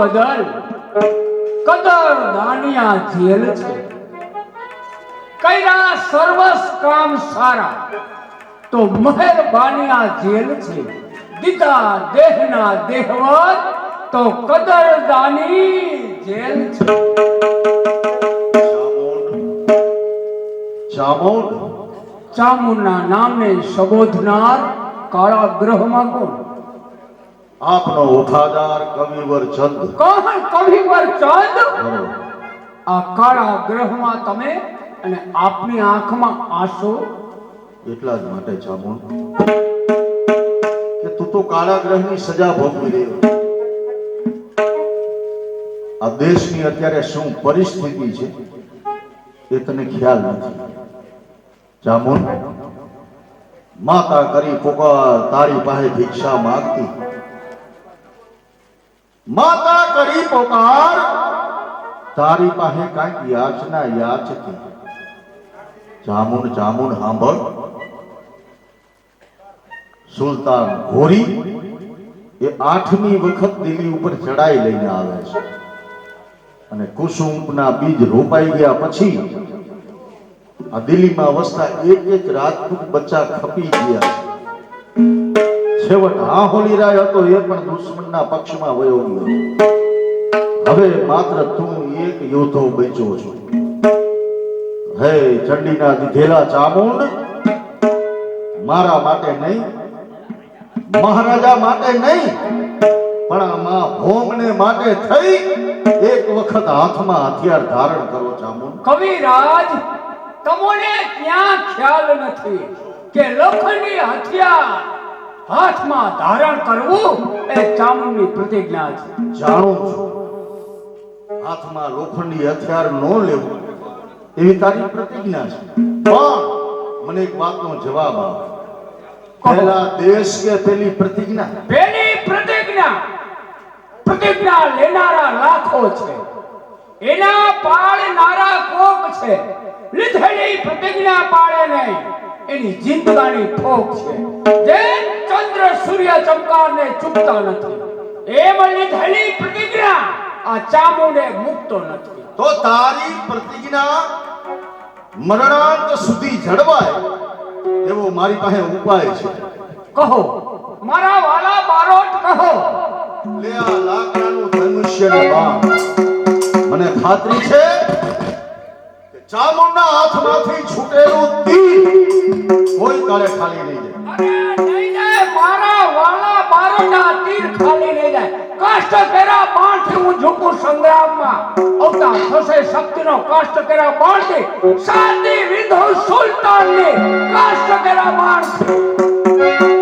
બદલ કદર દાનિયા જેલ છે. કૈરા સર્વસ કામ સારા. તો મહેરબાનિયા જેલ છે. દીતા દેહના દેહવત તો કદર દાની જેલ છે. ચામુંડ. ચામુંડના સંબોધનાર કાળા ગ્રહમાં કોણ? આપનો ઉઠાદાર કવિવર ચંદ. કોણ? કવિવર ચંદ? આ કાળા ગ્રહમાં તમે અને આપની આંખમાં આંસુ? એટલા જ માટે ચામુંડ. કે તું તો કાળા ગ્રહની સજા ભોગવી રહ્યો. આ દેશની અત્યારે શું પરિસ્થિતિ છે એ તને ખ્યાલ નથી. ચામુંડ માતા કરી પોકાર તારી પાસે ભિક્ષા માંગતી. માતા કરી પોકાર. તારી પાસે કાંઈક યાચના યાચતી જામુન જામુન હાંભળ. સુલતાન ઘોરી એ આઠમી વખત દિલ્હી ઉપર ચડાઈ લઈને આવે છે. અને કુસુમના બીજ રોપાઈ ગયા પછી આ દિલ્હીમાં વસતા એક એક રાજપૂત બચ્ચા ખપી ગયા છેવટ આ હોલીરાય હતો એ પણ દુશ્મનના પક્ષમાં વયો ગયો. હવે માત્ર તું એક યોદ્ધો બચ્યો છો. હે ચંડીના દીધેલા ચામુંડ, મારા માટે નહીં, મહારાજા માટે નહીં, પણ આમાં ભોમને માટે થઈ એક વખત હાથમાં હથિયાર ધારણ કરો ચામુંડ. કવિરાજ, તમને ક્યાં ખ્યાલ નથી કે લોખંડી હથિયાર હાથમાં ધારણ કરવું એ ચામુંડની પ્રતિજ્ઞા છે. જાણું છું. હાથમાં લોખંડી હથિયાર ન લેવું એવી તારી પ્રતિજ્ઞા છે. પણ મને એક વાતનો જવાબ આપ. પહેલા દેશ કે પેલી પ્રતિજ્ઞા? પેલી પ્રતિજ્ઞા પ્રતિજ્ઞા લેનારા લાખો છે. એના પાળનારા કોક છે. લીધેલી પ્રતિજ્ઞા પાળે નહીં. એની જિંદગાની ઠોક છે. જે ચંદ્ર સૂર્ય ચમકારને ચૂકતા નથી. એમ લીધેલી પ્રતિજ્ઞા. આ ચામુંડે મુકતો નથી. તો તારી પ્રતિજ્ઞા મરણાંત સુધી જળવાય એવો મારી પાસે ઉપાય છે. કહો. મારા વાલા બારોટ કહો. લે આ લાકડાનું ધનુષ્ય ને બાણ. મને ખાતરી છે કે ચામુંડા હાથમાંથી છૂટેલું તીર કોઈ કાળે ખાલી નહીં જાય. બારોટા તીર ખાલી લઈ જાય. કષ્ટ કર્યા બાણથી હું ઝૂકું સંગ્રામમાં અવતા થશે. શક્તિનો કષ્ટ કર્યા બાણથી શાંતિ વિંધો સુલતાનની. કષ્ટ કર્યા બાણથી.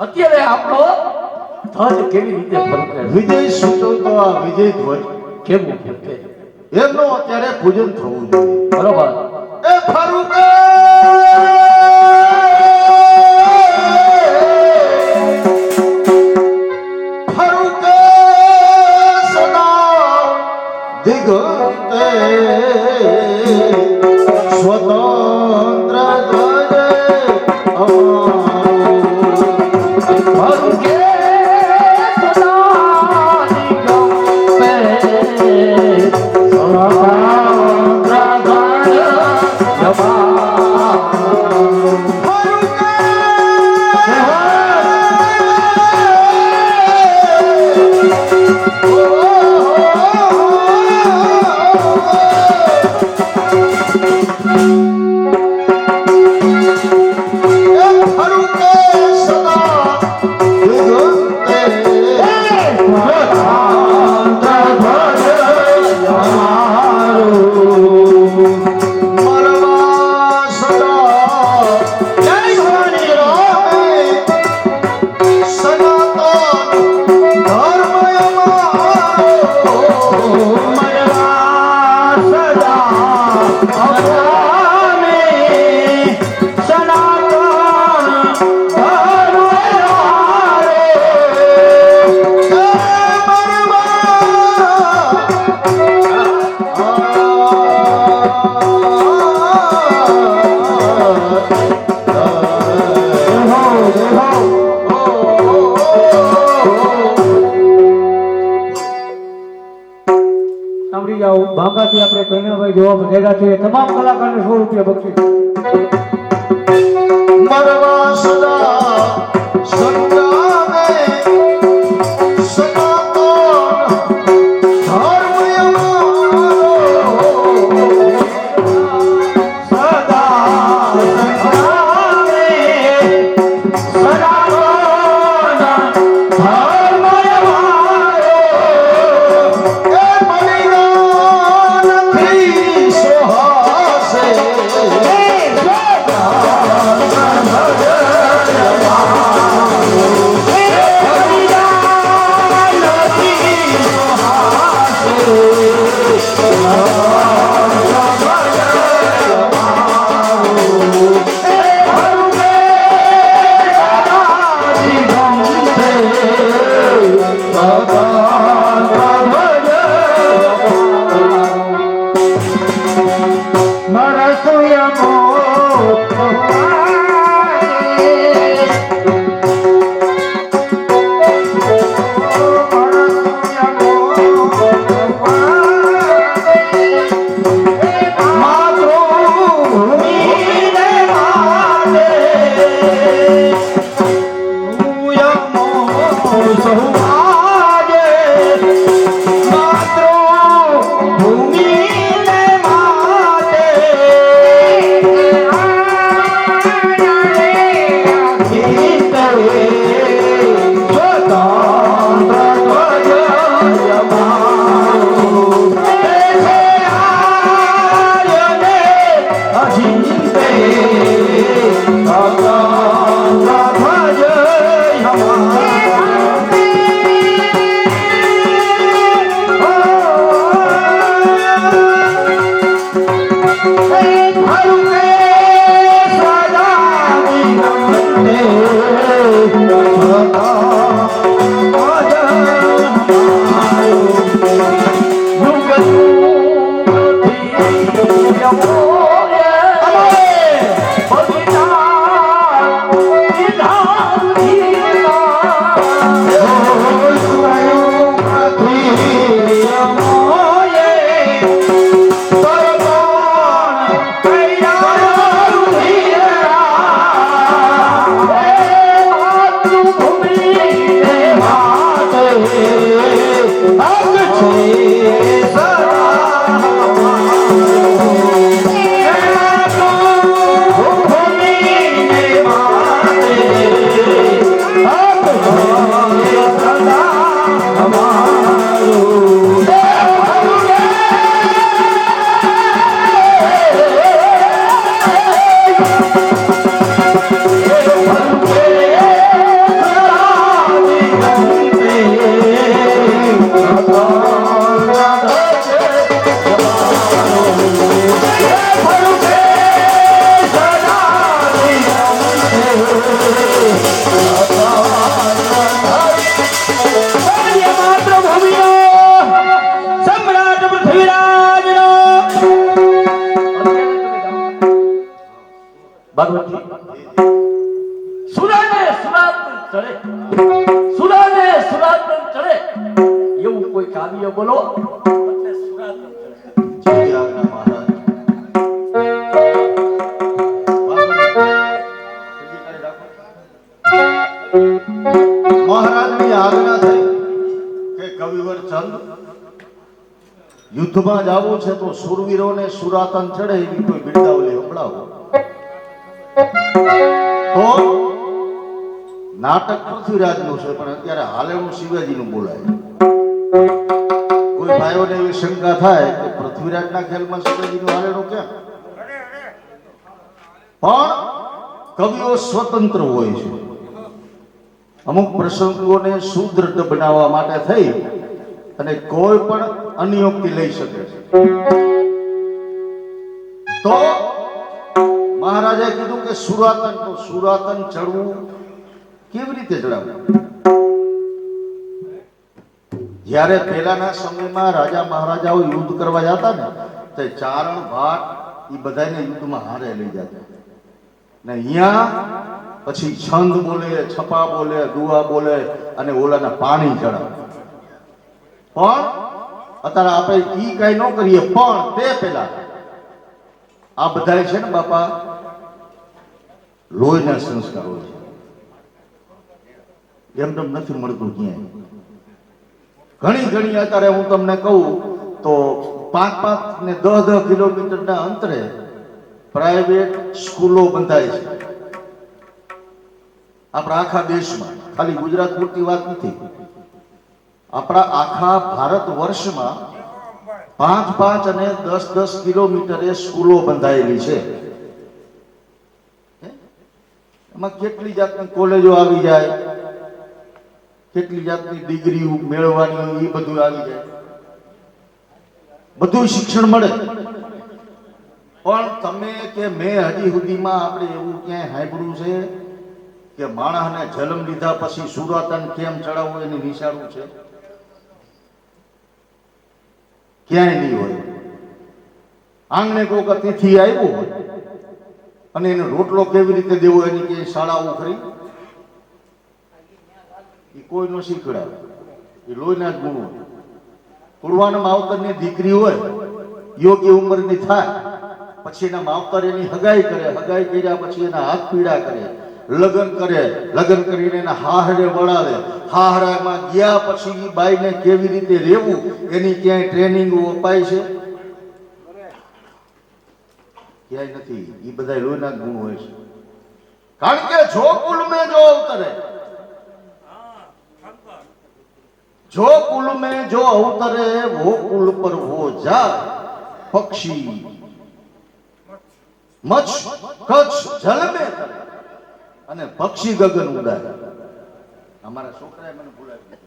અત્યારે આપણો ધ્વજ કેવી રીતે ફરકે વિજય સૂચવતો આ વિજય ધ્વજ કેવું ફરકે એમનું અત્યારે પૂજન થવું જોઈએ. બરોબર. એ ફારૂક! ફારૂક સદા દિગંતે મોકાથી આપણે કન્યાભાઈ જોવા ભેગા થઈએ. તમામ કલાકારને સો રૂપિયા બક્ષી Oh, Okay. ભગવતી. સુરાને સુરાતન ચડે. સુરાને સુરાતન ચડે. એવું કોઈ કાવ્ય બોલો. એટલે કે કવિવર ચંદ, યુદ્ધમાં જવું છે તો સુરવીરોને સુરાતન ચડે એવી કોઈ બિરદાવલી સંભળાવો. નાટક પૃથ્વીરાજનું છે, પણ અત્યારે હાલેનું શિવાજીનું બોલાય. કોઈ ભાઈઓને એવી શંકા થાય કે પૃથ્વીરાજના ખેલમાં શિવાજીનું હાલેણું કેમ? પણ કવિઓ સ્વતંત્ર હોય છે. અમુક પ્રસંગોને સુદૃઢ બનાવવા માટે થઈ અને કોઈ પણ અનિયોક્તિ લઈ શકે છે. તો મહારાજે કીધું કે સુરાતન તો સુરાતન ચડવું કેવી રીતે ચડાવવું? જ્યારે પહેલાના સમયમાં રાજા મહારાજાઓ યુદ્ધ કરવા જતા ને, તે ચારણ ભાટ એ બધાને યુદ્ધમાં હારે લઈ જતા. ને અહીંયા પછી છંદ બોલે, છપા બોલે, દુઆ બોલે અને ઓલાના પાણી ચડાવે. પણ અત્યારે આપણે ઈ કઈ ન કરીએ, પણ તે પેલા આ બધા છે ને બાપા લોહીના સંસ્કારો છે. એમ તેમ નથી મળતું ક્યાંય. ઘણી ઘણી અત્યારે હું તમને કહું તો પાંચ પાંચ ને દસ દસ કિલોમીટરના અંતરે પ્રાઇવેટ સ્કૂલો બંધાય છે. આપણા આખા દેશમાં. ખાલી ગુજરાત પૂરતી વાત નથી. આપણા આખા ભારત વર્ષમાં પાંચ પાંચ અને દસ દસ કિલોમીટરે સ્કૂલો બંધાયેલી છે. એમાં કેટલી જાતની કોલેજો આવી જાય, કેટલી જાતની ડિગ્રી મેળવવાની એ બધું આવી જાય. બધું શિક્ષણ મળે. પણ તમે કે મેં હજી સુધીમાં આપણે એવું ક્યાંય સાંભળ્યું છે કે માણસને જન્મ લીધા પછી સુરાતન કેમ ચડાવવું એની નિશાળું છે? ક્યાંય નહીં હોય. આંગણે કોક અતિથિ આવ્યું હોય અને એને રોટલો કેવી રીતે દેવો એની કે શાળાઓ ખરી? એ કોઈ નો શીખડાવે. એ લોહીના જ ગુણો. હોય કુરવાન માવતરની દીકરી હોય, યોગ્ય ઉંમરની થાય, પછી એના માવતર એની હગાઈ કરે. હગાઈ કર્યા પછી એના હાથ પીડા કરે, લગ્ન કરે. લગ્ન કરીને એના હાહરે વળાવે. હાહરામાં ગયા પછી એ બાઈને કેવી રીતે રહેવું એની ક્યાંય ટ્રેનિંગ અપાય છે? ક્યાંય નથી. એ બધા લોહીના ગુણ હોય છે. કારણ કે જો કુલ મેં જો અવતરે, જો કુલ મેં જો અવતરે, વો કુલ પર વો જા પક્ષી. મચ્છ કચ્છ જલ મે અને પક્ષી ગગન ઉડાય અમારા છોકરાએ મને બોલાવ્યું.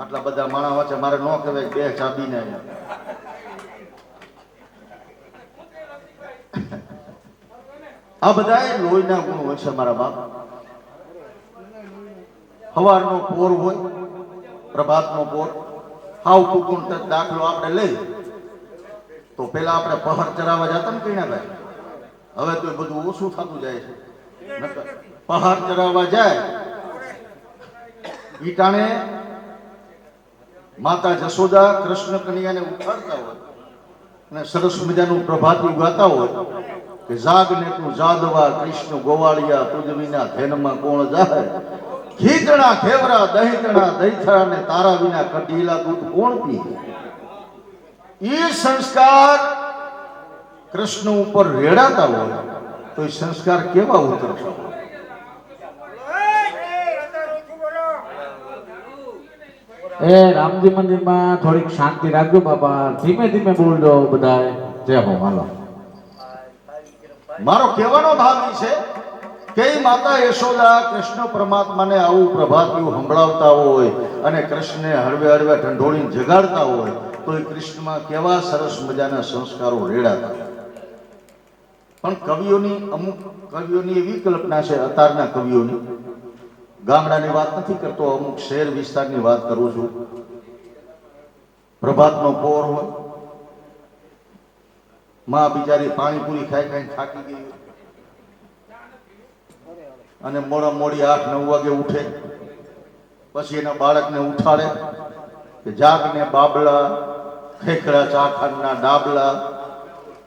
આટલા બધા માણસ વચ્ચે મારે ન કહેવાય બે ચાબીને આ બધા લોહીના ગુણ હોય છે મારા બાપ. સવારનો પોર હોય, પ્રભાતનો પોર, હાવ કુકુણ દાખલો આપણે લઈ. તો પેલા આપણે પહર ચરાવવા જતા ને કીણાભાઈ હવે તો બધું ઓછું થતું જાય છે. પહાર ચરાવવા જાય ઈ ટાણે માતા જશોદા કૃષ્ણ કન્યાને ઉઠાડતા હોય અને સરસ મજાનું પ્રભાતી ગાતા હોય કે જાગને તું જાદવા કૃષ્ણ ગોવાળિયા પૃથ્વીના વિના ધેનમાં કોણ જાય ખીચણા ખેવરા દહીતણા દહીથરા ને તારા વિના કઢીલા દૂધ કોણ પી એ સંસ્કાર કૃષ્ણ ઉપર રેડાતા હોય તો એ સંસ્કાર કેવા ઉતરશે? એ રામજી મંદિરમાં થોડીક શાંતિ રાખજો બાપા. ધીમે ધીમે બોલજો બધાય જય હો, હાલો. મારો કહેવાનો ભાવ એ છે કે માતા યશોદા કૃષ્ણ પરમાત્માને આવું પ્રભાતિયું સંભળાવતા હોય અને કૃષ્ણને હળવે હળવે ઢંઢોળીને જગાડતા હોય, તો એ કૃષ્ણમાં કેવા સરસ મજાના સંસ્કારો રેડાતા. પણ કવિઓની અમુક કવિઓની એવી કલ્પના છે અત્યારના કવિઓની ગામડાની વાત નથી કરતો, અમુક શહેર વિસ્તારની વાત કરું છું. પ્રભાતનો પોર હોય, માં બિચારી પાણીપુરી ખાઈ ખાઈ થાકી ગઈ અને મોડા મોડી આઠ નવ વાગે ઉઠે, પછી એના બાળકને ઉઠાડે કે જાગને બાબલા ખેકડા ચા ખાંડના ડાબલા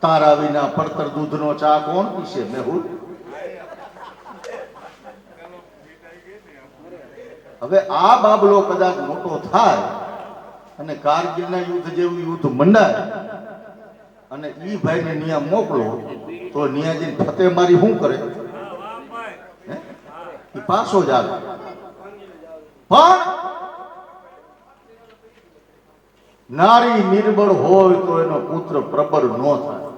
તારા વિના પડતર દૂધનો ચા કોણ પીશે? મેહુલ હવે આ બાબલો કદાચ મોટો થાય અને કારગીલના યુદ્ધ જેવું યુદ્ધ મંડાય અને ઈ ભાઈને નિયા મોકલો, તો નિયાજી જઈને ફતેહ મારી શું કરે? એ પાછો જ આવે. પણ નારી નિર્બળ હોય તો એનો પુત્ર પ્રબળ ન થાય.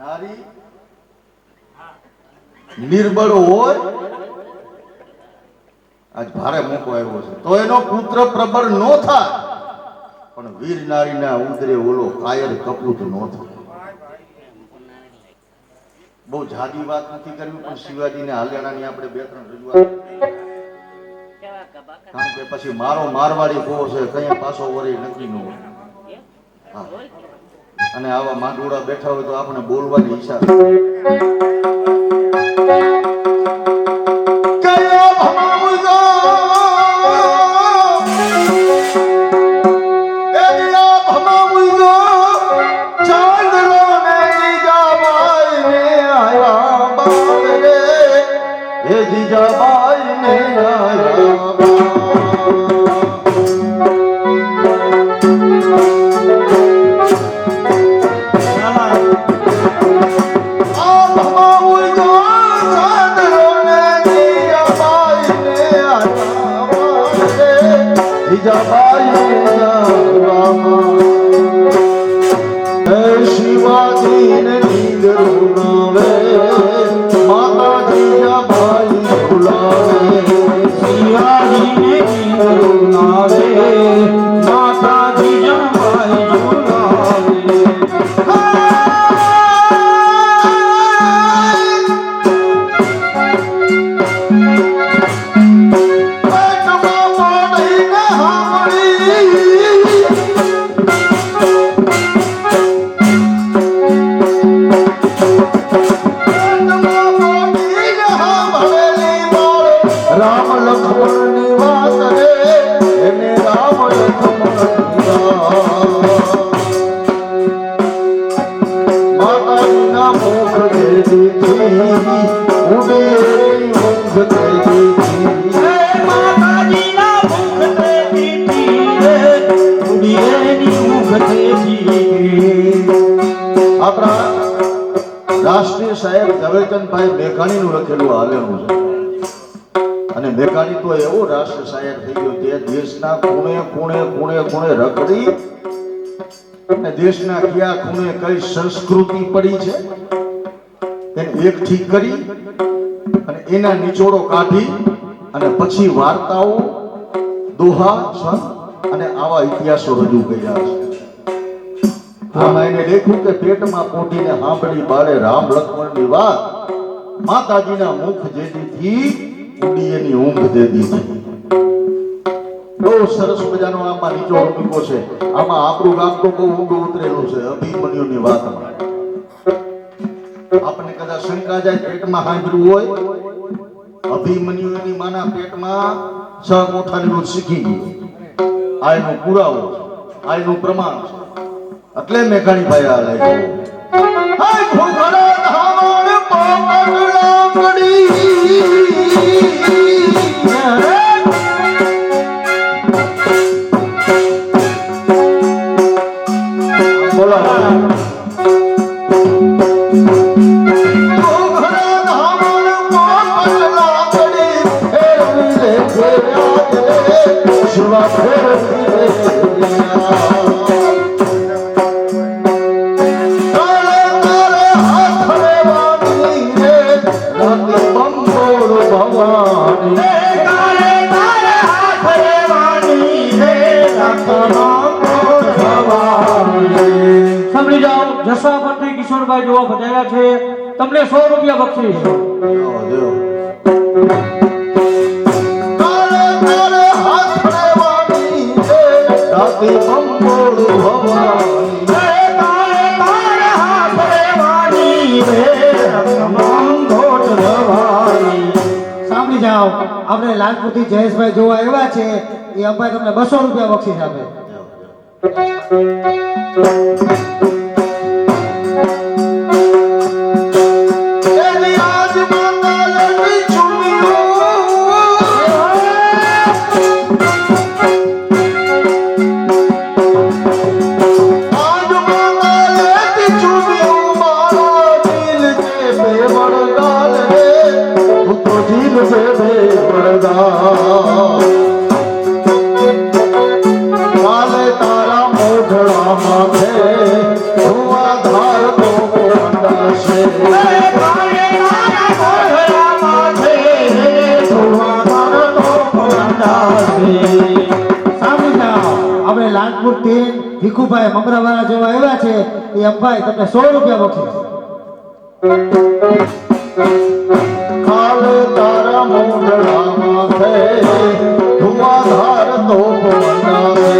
નારી નિર્બળ હોય આજ ભારે મોકો આવ્યો છે. તો એનો પુત્ર પ્રબળ નો થાય. પણ વીર નારીના ઉદરે ઓલો કાયર કપૂત નો થાય. બહુ જાદી વાત નથી કરવી, પણ શિવાજીને હાલેણાની આપણે બે ત્રણ રજૂઆત કારણ કે પછી મારો મારવાડી કોવો છે કઈ પાછો વરી નક્કી ન હોય. અને આવા માંડોળા બેઠા હોય તો આપણે બોલવાની ઈચ્છા શિવાજીને નીંદ રૂનાવે માતાજી જા ભાઈ ભુલાવે શિવાજીને નીંદ રૂનાવે રામ લક્ષ્મણની વાત રે એને રામ લક્ષ્મણ દે ઉડે મુખ દે દીધી માતાજીના મુખ તે દીધી મુખ તે આપણા રાષ્ટ્રીય સાહેબ ઝવેરચંદભાઈ મેઘાણીનું લખેલું આવેલું છે મેઘાણી તો એવો રાષ્ટ્ર શાયર થઈ ગયો કે દેશના ખૂણે ખૂણે ખૂણે ખૂણે રખડી અને દેશના કયા ખૂણે કઈ સંસ્કૃતિ પડી છે તેને એકઠી કરી અને એના નિચોડો કાઢી અને પછી વાર્તાઓ, દોહા, છંદ અને આવા ઇતિહાસો રજૂ કર્યા છે. આમાં એને લેખ્યું કે પેટમાં પોટીને સાંભળી બારે રામ લક્ષ્મણની વાત. માતાજીના મુખ જે દીધી ઊંઘ દે દીધી. બહુ સરસ મજાનો આમાં નીચો મૂકો છે. આમાં આપણું ગામ તો બહુ ઊંડું ઉતરેલું છે, અભિમન્યુની વાતમાં. આપણને કદાચ શંકા જાય, પેટમાં સાંભળ્યું હોય, અભિમન્યુની માના પેટમાં છ કોઠાની રોજ શીખી ગયું આ એનો પુરાવો આ એનું પ્રમાણ છે. એટલે મેઘાણીભાઈ આ લખ્યું હાય ઘોઘરા ધામણ પોપટલા પડી જસાપરથી કિશોરભાઈ જોવા બધાયા છે. તમને સો રૂપિયા બક્ષીશ આપણે લાલપુરથી જયેશભાઈ જોવા આવ્યા છે. એ અંબાઈ તમને બસો રૂપિયા બક્ષીસ આપે. ભાઈ તમને સો રૂપિયા બક્ષીશ કાલ તારા મોઢામાં છે ધુમાધાર તો